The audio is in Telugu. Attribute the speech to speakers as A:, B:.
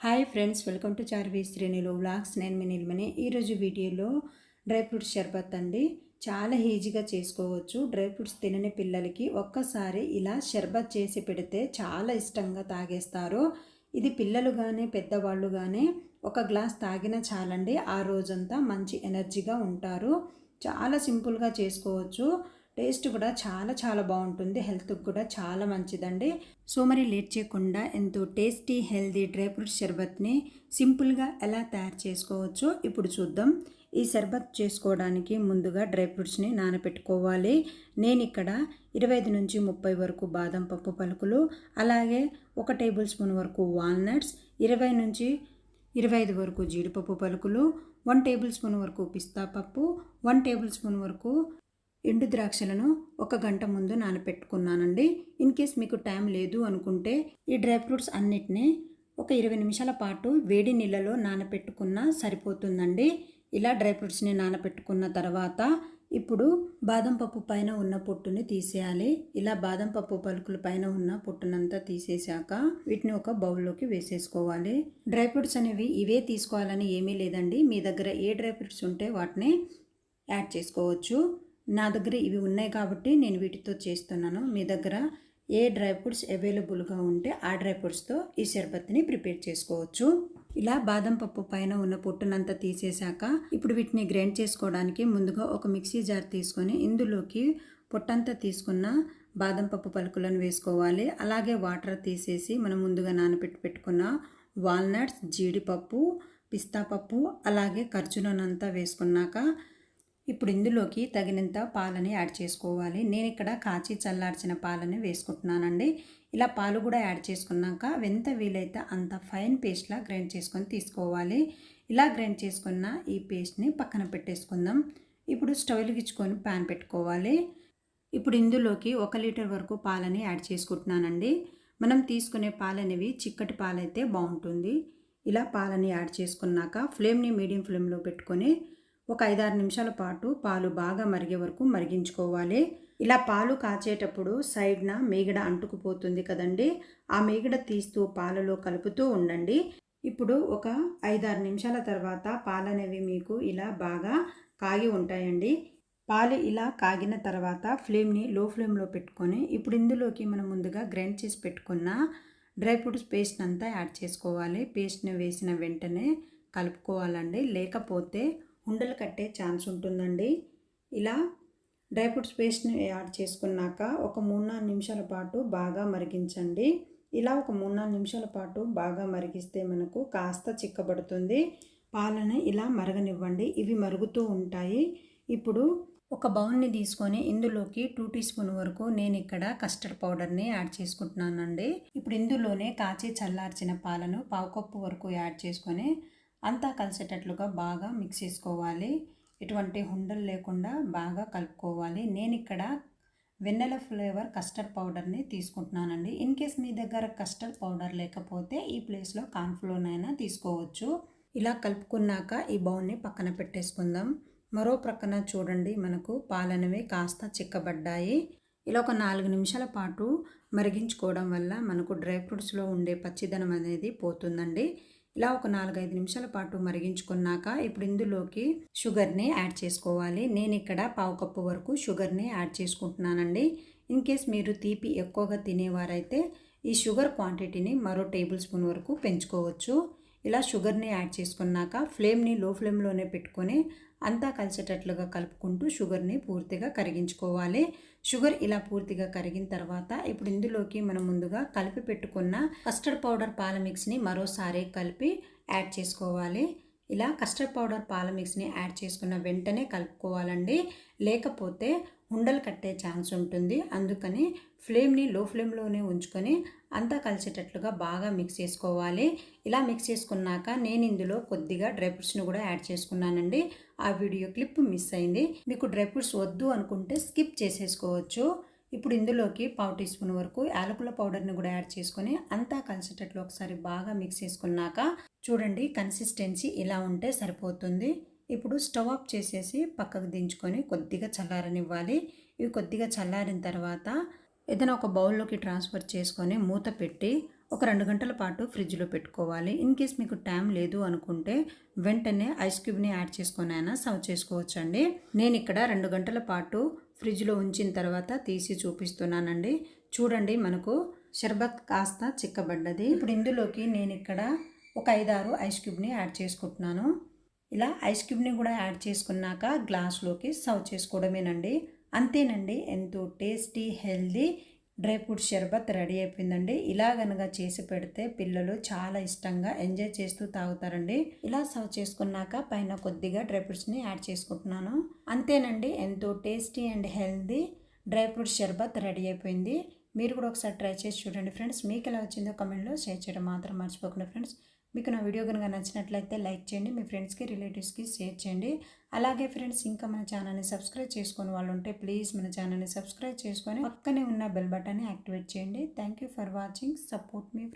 A: Hi friends welcome to Charvi శ్రేణులు వ్లాగ్స్. నేను మీ నిల్మని ఈరోజు వీడియోలో డ్రై ఫ్రూట్స్ షర్బత్ అండి. చాలా ఈజీగా చేసుకోవచ్చు. డ్రై ఫ్రూట్స్ తినని పిల్లలకి ఒక్కసారి ఇలా షర్బత్ చేసి పెడితే చాలా ఇష్టంగా తాగేస్తారు. ఇది పిల్లలు కానీ పెద్దవాళ్ళు కానీ ఒక గ్లాస్ తాగినా చాలండి. ఆ రోజంతా మంచి ఎనర్జీగా ఉంటారు. చాలా సింపుల్గా చేసుకోవచ్చు. టేస్ట్ కూడా చాలా చాలా బాగుంటుంది. హెల్త్కి కూడా చాలా మంచిదండి. సో మరి లేట్ చేయకుండా ఎంతో టేస్టీ హెల్దీ డ్రై ఫ్రూట్ షర్బత్ని సింపుల్గా ఎలా తయారు చేసుకోవచ్చో ఇప్పుడు చూద్దాం. ఈ షర్బత్ చేసుకోవడానికి ముందుగా డ్రై ఫ్రూట్స్ని నానబెట్టుకోవాలి నేను ఇక్కడ ఇరవై ఐదు నుంచి ముప్పై వరకు బాదం పప్పు పలుకులు అలాగే ఒక టేబుల్ స్పూన్ వరకు వాల్నట్స్ ఇరవై నుంచి ఇరవై ఐదు వరకు జీడిపప్పు పలుకులు వన్ టేబుల్ స్పూన్ వరకు పిస్తా పప్పు వన్ టేబుల్ స్పూన్ వరకు ఎండు ద్రాక్షలను ఒక గంట ముందు నానపెట్టుకున్నానండి. ఇన్ కేస్ మీకు టైం లేదు అనుకుంటే ఈ డ్రై ఫ్రూట్స్ అన్నిటినీ ఒక ఇరవై నిమిషాల పాటు వేడి నీళ్ళలో నానపెట్టుకున్నా సరిపోతుందండి. ఇలా డ్రై ఫ్రూట్స్ని నానపెట్టుకున్న తర్వాత ఇప్పుడు బాదం పప్పు పైన ఉన్న పొట్టుని తీసేయాలి. ఇలా బాదం పప్పు పలుకుల పైన ఉన్న పొట్టునంతా తీసేశాక వీటిని ఒక బౌల్లోకి వేసేసుకోవాలి. డ్రై ఫ్రూట్స్ అనేవి ఇవే తీసుకోవాలని ఏమీ లేదండి. మీ దగ్గర ఏ డ్రై ఫ్రూట్స్ ఉంటే వాటిని యాడ్ చేసుకోవచ్చు. నా దగ్గర ఇవి ఉన్నాయి కాబట్టి నేను వీటితో చేస్తున్నాను. మీ దగ్గర ఏ డ్రై ఫ్రూట్స్ అవైలబుల్గా ఉంటే ఆ డ్రై ఫ్రూట్స్తో ఈ షర్బత్ని ప్రిపేర్ చేసుకోవచ్చు. ఇలా బాదం పప్పు పైన ఉన్న పొట్టునంతా తీసేశాక ఇప్పుడు వీటిని గ్రైండ్ చేసుకోవడానికి ముందుగా ఒక మిక్సీ జార్ తీసుకొని ఇందులోకి పొట్టంతా తీసుకున్న బాదం పప్పు పలుకులను వేసుకోవాలి. అలాగే వాటర్ తీసేసి మనం ముందుగా నానబెట్టి పెట్టుకున్న వాల్నట్స్ జీడిపప్పు పిస్తా పప్పు అలాగే ఖర్జూరనంతా వేసుకున్నాక ఇప్పుడు ఇందులోకి తగినంత పాలని యాడ్ చేసుకోవాలి. నేను ఇక్కడ కాచి చల్లార్చిన పాలని వేసుకుంటున్నానండి. ఇలా పాలు కూడా యాడ్ చేసుకున్నాక ఎంత వీలైతే అంత ఫైన్ పేస్ట్లా గ్రైండ్ చేసుకొని తీసుకోవాలి. ఇలా గ్రైండ్ చేసుకున్న ఈ పేస్ట్ని పక్కన పెట్టేసుకుందాం. ఇప్పుడు స్టవ్ వెలిగించుకొని ప్యాన్ పెట్టుకోవాలి. ఇప్పుడు ఇందులోకి ఒక లీటర్ వరకు పాలని యాడ్ చేసుకుంటున్నానండి. మనం తీసుకునే పాలనేవి చిక్కటి పాలైతే బాగుంటుంది. ఇలా పాలని యాడ్ చేసుకున్నాక ఫ్లేమ్ని మీడియం ఫ్లేమ్లో పెట్టుకొని ఒక ఐదారు నిమిషాల పాటు పాలు బాగా మరిగే వరకు మరిగించుకోవాలి. ఇలా పాలు కాచేటప్పుడు సైడ్న మీగడ అంటుకుపోతుంది కదండి ఆ మీగడ తీస్తూ పాలలో కలుపుతూ ఉండండి. ఇప్పుడు ఒక ఐదారు నిమిషాల తర్వాత పాలనేవి మీకు ఇలా బాగా కాగి ఉంటాయండి. పాలు ఇలా కాగిన తర్వాత ఫ్లేమ్ని లో ఫ్లేమ్లో పెట్టుకొని ఇప్పుడు ఇందులోకి మనం ముందుగా గ్రైండ్ చేసి పెట్టుకున్న డ్రై ఫ్రూట్స్ పేస్ట్ అంతా యాడ్ చేసుకోవాలి. పేస్ట్ని వేసిన వెంటనే కలుపుకోవాలండి. లేకపోతే ఉండలు కట్టే ఛాన్స్ ఉంటుందండి. ఇలా డ్రై ఫ్రూట్స్ పేస్ట్ని యాడ్ చేసుకున్నాక ఒక మూడు నాలుగు నిమిషాల పాటు బాగా మరిగించండి. ఇలా ఒక మూడు నాలుగు నిమిషాల పాటు బాగా మరిగిస్తే మనకు కాస్త చిక్కబడుతుంది. పాలను ఇలా మరగనివ్వండి. ఇవి మరుగుతూ ఉంటాయి. ఇప్పుడు ఒక బౌల్ని తీసుకొని ఇందులోకి టూ టీ స్పూన్ వరకు నేను ఇక్కడ కస్టర్డ్ పౌడర్ని యాడ్ చేసుకుంటున్నానండి. ఇప్పుడు ఇందులోనే కాచి చల్లార్చిన పాలను పావు కప్పు వరకు యాడ్ చేసుకొని అంతా కలిసేటట్లుగా బాగా మిక్స్ చేసుకోవాలి. ఎటువంటి ఉండలు లేకుండా బాగా కలుపుకోవాలి. నేను ఇక్కడ వెన్నెల ఫ్లేవర్ కస్టర్డ్ పౌడర్ని తీసుకుంటున్నానండి. ఇన్ కేస్ మీ దగ్గర కస్టర్డ్ పౌడర్ లేకపోతే ఈ ప్లేస్లో కార్న్ఫ్లోర్నైనా తీసుకోవచ్చు. ఇలా కలుపుకున్నాక ఈ బౌల్ని పక్కన పెట్టేసుకుందాం. మరో ప్రక్కన చూడండి మనకు పాలనవి కాస్త చిక్కబడ్డాయి. ఇలా ఒక నాలుగు నిమిషాల పాటు మరిగించుకోవడం వల్ల మనకు డ్రై ఫ్రూట్స్లో ఉండే పచ్చిదనం అనేది పోతుందండి. ఇలా ఒక నాలుగైదు నిమిషాల పాటు మరిగించుకున్నాక ఇప్పుడు ఇందులోకి షుగర్ని యాడ్ చేసుకోవాలి. నేను ఇక్కడ పావు కప్పు వరకు షుగర్ని యాడ్ చేసుకుంటున్నానండి. ఇన్ కేస్ మీరు తీపి ఎక్కువగా తినేవారైతే ఈ షుగర్ క్వాంటిటీని మరో టేబుల్ స్పూన్ వరకు పెంచుకోవచ్చు. ఇలా షుగర్ని యాడ్ చేసుకున్నాక ఫ్లేమ్ని లో ఫ్లేమ్లోనే పెట్టుకొని అంతా కలిసేటట్లుగా కలుపుకుంటూ షుగర్ని పూర్తిగా కరిగించుకోవాలి. షుగర్ ఇలా పూర్తిగా కరిగిన తర్వాత ఇప్పుడు ఇందులోకి మనం ముందుగా కలిపి పెట్టుకున్న కస్టర్డ్ పౌడర్ పాల మిక్స్ని మరోసారి కలిపి యాడ్ చేసుకోవాలి. ఇలా కస్టర్డ్ పౌడర్ పాల మిక్స్ని యాడ్ చేసుకున్న వెంటనే కలుపుకోవాలండి. లేకపోతే ఉండలు కట్టే ఛాన్స్ ఉంటుంది. అందుకని ఫ్లేమ్ని లో ఫ్లేమ్లోనే ఉంచుకొని అంతా కలిసేటట్లుగా బాగా మిక్స్ చేసుకోవాలి. ఇలా మిక్స్ చేసుకున్నాక నేను ఇందులో కొద్దిగా డ్రై ఫ్రూట్స్ని కూడా యాడ్ చేసుకున్నానండి. ఆ వీడియో క్లిప్ మిస్ అయింది. మీకు డ్రై ఫ్రూట్స్ వద్దు అనుకుంటే స్కిప్ చేసేసుకోవచ్చు. ఇప్పుడు ఇందులోకి పావు టీ స్పూన్ వరకు యాలకుల పౌడర్ని కూడా యాడ్ చేసుకొని అంతా కలిసేటట్లు ఒకసారి బాగా మిక్స్ చేసుకున్నాక చూడండి కన్సిస్టెన్సీ ఇలా ఉంటే సరిపోతుంది. ఇప్పుడు స్టవ్ ఆఫ్ చేసేసి పక్కకు దించుకొని కొద్దిగా చల్లారనివ్వాలి. ఇవి కొద్దిగా చల్లారిన తర్వాత ఏదైనా ఒక బౌల్లోకి ట్రాన్స్ఫర్ చేసుకొని మూత పెట్టి ఒక రెండు గంటల పాటు ఫ్రిడ్జ్లో పెట్టుకోవాలి. ఇన్ కేస్ మీకు టైం లేదు అనుకుంటే వెంటనే ఐస్ క్యూబ్ని యాడ్ చేసుకొని అయినా సర్వ్ చేసుకోవచ్చండి. నేను ఇక్కడ రెండు గంటల పాటు ఫ్రిడ్జ్లో ఉంచిన తర్వాత తీసి చూపిస్తున్నానండి. చూడండి మనకు షర్బత్ కాస్త చిక్కబడ్డది. ఇప్పుడు ఇందులోకి నేను ఇక్కడ ఒక ఐదారు ఐస్ క్యూబ్ని యాడ్ చేసుకుంటున్నాను. ఇలా ఐస్ క్యూబ్ని కూడా యాడ్ చేసుకున్నాక గ్లాస్లోకి సర్వ్ చేసుకోవడమేనండి. అంతేనండి ఎంతో tasty healthy dry fruit sharbat ready అయిపోయిందండి. ఇలా కనుక చేసి పెడితే పిల్లలు చాలా ఇష్టంగా ఎంజాయ్ చేస్తూ తాగుతారండి. ఇలా సర్వ్ చేసుకున్నాక పైన కొద్దిగా డ్రై ఫ్రూట్స్ని యాడ్ చేసుకుంటున్నాను. అంతేనండి ఎంతో tasty and healthy dry fruit sharbat ready అయిపోయింది. మీరు కూడా ఒకసారి ట్రై చేసి చూడండి ఫ్రెండ్స్. మీకు ఎలా వచ్చిందో కమెంట్లో షేర్ చేయడం మాత్రం మర్చిపోకుండా ఫ్రెండ్స్. మీకు నా వీడియో కనుక నచ్చినట్లయితే లైక్ చేయండి మీ ఫ్రెండ్స్కి రిలేటివ్స్కి షేర్ చేయండి. అలాగే ఫ్రెండ్స్ ఇంకా మన ఛానల్ని సబ్స్క్రైబ్ చేసుకొని వాళ్ళు ఉంటే ప్లీజ్ మన ఛానల్ని సబ్స్క్రైబ్ చేసుకొని పక్కనే ఉన్న బెల్ బటన్ని యాక్టివేట్ చేయండి. Thank you for watching. Support me